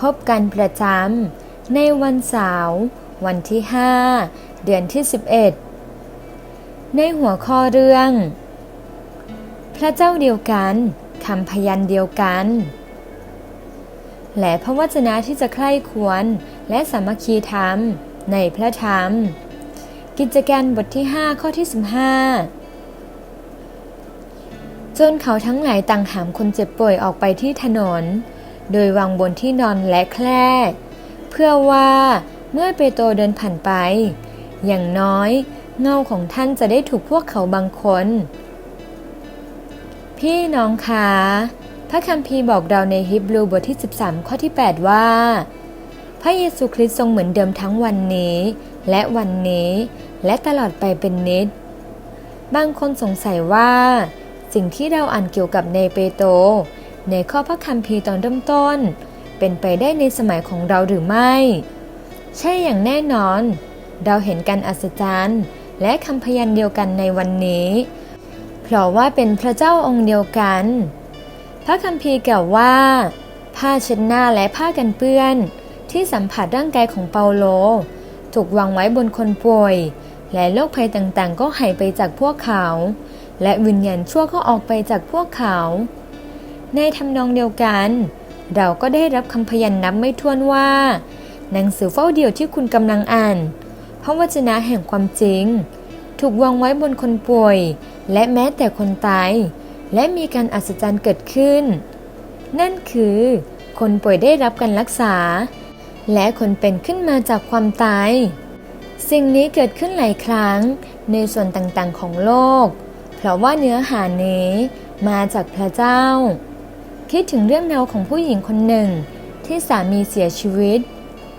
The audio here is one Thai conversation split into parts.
พบกันประจำในวันเสาร์วันที่ 5 เดือนที่ 11 ในหัวข้อเรื่อง พระเจ้าเดียวกันคำพยันเดียวกัน และพระวจนะที่จะใคร่ควรและสามัคคีธรรมในพระธรรม กิจการบทที่ 5 ข้อที่ 15 จนเขาทั้งหลายต่างหามคนเจ็บป่วยออกไปที่ถนน โดยวางบนที่นอนและแคร่เพื่อว่าเมื่อเปโตรเดินผ่านไป อย่างน้อยเงาของท่านจะได้ถูกพวกเขาบางคน พี่น้องคะพระคัมภีร์บอกเราในฮิบรูบทที่ 13 ข้อที่ 8 ว่า พระเยซูคริสต์ทรงเหมือนเดิมทั้งวันนี้ และวันนี้ และตลอดไปเป็นนิด บางคนสงสัยว่า สิ่งที่เราอ่านเกี่ยวกับเนเปโตร ในข้อพระคัมภีร์ตอนเริ่มต้น เป็นไปได้ในสมัยของเราหรือไม่ ใช่อย่างแน่นอน เราเห็นการอัศจรรย์ และคำพยันเดียวกันในวันนี้ เพราะว่าเป็นพระเจ้าองค์เดียวกัน พระคัมภีร์กล่าวว่า ผ้าเช็ดหน้าและผ้ากันเปื้อน ที่สัมผัสร่างกายของเปาโล ถูกวางไว้บนคนป่วย และโรคภัยต่างๆ ก็หายไปจากพวกเขา และวิญญาณชั่วก็ออกไปจากพวกเขา ในทำนองเดียวกัน เราก็ได้รับคำพยันนับไม่ถ้วนว่า หนังสือเฝ้าเดี่ยวที่คุณกำลังอ่าน พระวจนะแห่งความจริง ถูกวางไว้บนคนป่วย และแม้แต่คนตาย และมีการอัศจรรย์เกิดขึ้น นั่นคือ คนป่วยได้รับการรักษา และคนเป็นขึ้นมาจากความตาย สิ่งนี้เกิดขึ้นหลายครั้งในส่วนต่างๆของโลก เพราะว่าเนื้อหานี้มาจากพระเจ้า คิดถึงเรื่องราวของผู้หญิงคนหนึ่ง ที่สามีเสียชีวิต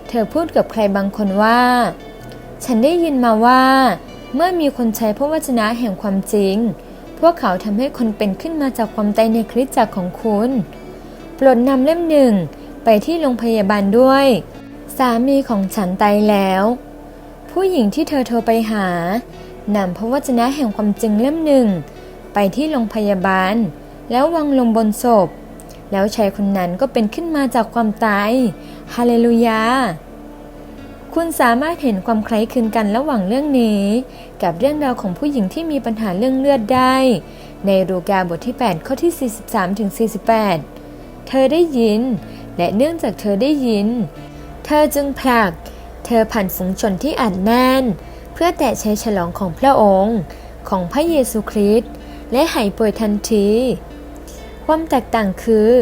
เธอพูดกับใครบางคนว่า ฉันได้ยินมาว่า เมื่อมีคนใช้พระวจนะแห่งความจริง พวกเขาทำให้คนเป็นขึ้นมาจากความตายในคริสตจักรของคุณปรดนำเล่มหนึ่งไปที่โรงพยาบาลด้วย สามีของฉันตายแล้ว ผู้หญิงที่เธอโทรไปหานำพระวจนะแห่งความจริงเล่มหนึ่ง ไปที่โรงพยาบาล แล้ววางลงบนศพ แล้วชายคนนั้นก็เป็นขึ้นมาจากความตาย ฮาเลลูยา คุณสามารถเห็นความคล้ายคลึงกันระหว่างเรื่องนี้ กับเรื่องราวของผู้หญิงที่มีปัญหาเรื่องเลือดได้ ในรูกาบทที่ 8 ข้อที่ 43ถึง48 เธอได้ยิน และเนื่องจากเธอได้ยิน เธอจึงผลัก เธอผ่านฝูงชนที่อัดแน่น เพื่อแตะชัยฉลองของพระองค์ ของพระเยซูคริสต์และหายป่วยทันที ความแตกต่างคือ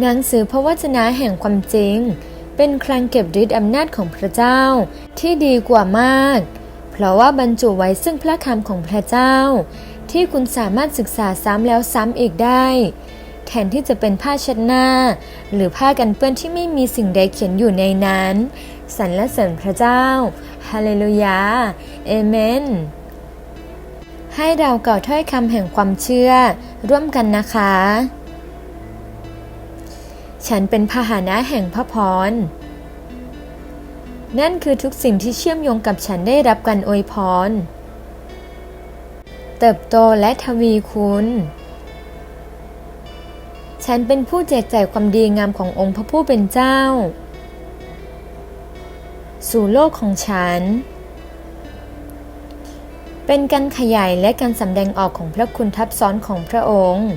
หนังสือพระวจนะแห่งความจริง เป็นคลังเก็บฤทธิ์อำนาจของพระเจ้าที่ดีกว่ามาก เพราะว่าบรรจุไว้ซึ่งพระคำของพระเจ้า ที่คุณสามารถศึกษาซ้ำแล้วซ้ำอีกได้ แทนที่จะเป็นผ้าเช็ดหน้า หรือผ้ากันเปื้อนที่ไม่มีสิ่งใดเขียนอยู่ในนั้นสรรเสริญพระเจ้า ฮาเลลูยา เอเมน ให้เรากล่าถ้อยคำแห่งความเชื่อ ร่วมกันนะคะ ฉันเป็นพาหนะแห่งพระพร นั่นคือทุกสิ่งที่เชื่อมโยงกับฉันได้รับการอวยพร เติบโตและทวีคุณ ฉันเป็นผู้แจกจ่ายความดีงามขององค์พระผู้เป็นเจ้า สู่โลกของฉัน เป็นการขยายและการสำแดงออกของพระคุณทับซ้อนของพระองค์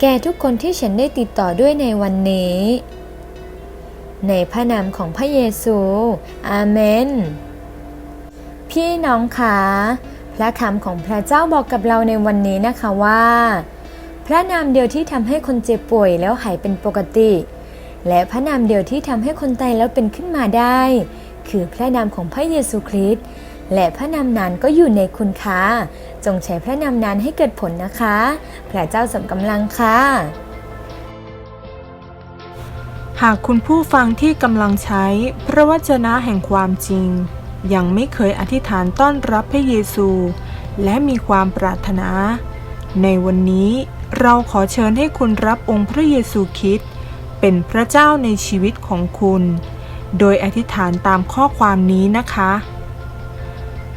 แก่ทุกคนที่ฉันได้ติดต่อด้วยในวันนี้ ในพระนามของพระเยซู อาเมน พี่น้องคะพระคำของพระเจ้าบอกกับเราในวันนี้นะคะว่า พระนามเดียวที่ทำให้คนเจ็บป่วยแล้วหายเป็นปกติ และพระนามเดียวที่ทำให้คนตายแล้วเป็นขึ้นมาได้ คือพระนามของพระเยซูคริสต์ และพระนามนั้นก็อยู่ในคุณค่ะ จงใช้พระนามนั้นให้เกิดผลนะคะ พระเจ้าสมกำลังค่ะ หากคุณผู้ฟังที่กำลังใช้พระวจนะแห่งความจริง ยังไม่เคยอธิษฐานต้อนรับพระเยซู และมีความปรารถนา ในวันนี้เราขอเชิญให้คุณรับองค์พระเยซูคริสต์เป็นพระเจ้าในชีวิตของคุณ โดยอธิษฐานตามข้อความนี้นะคะ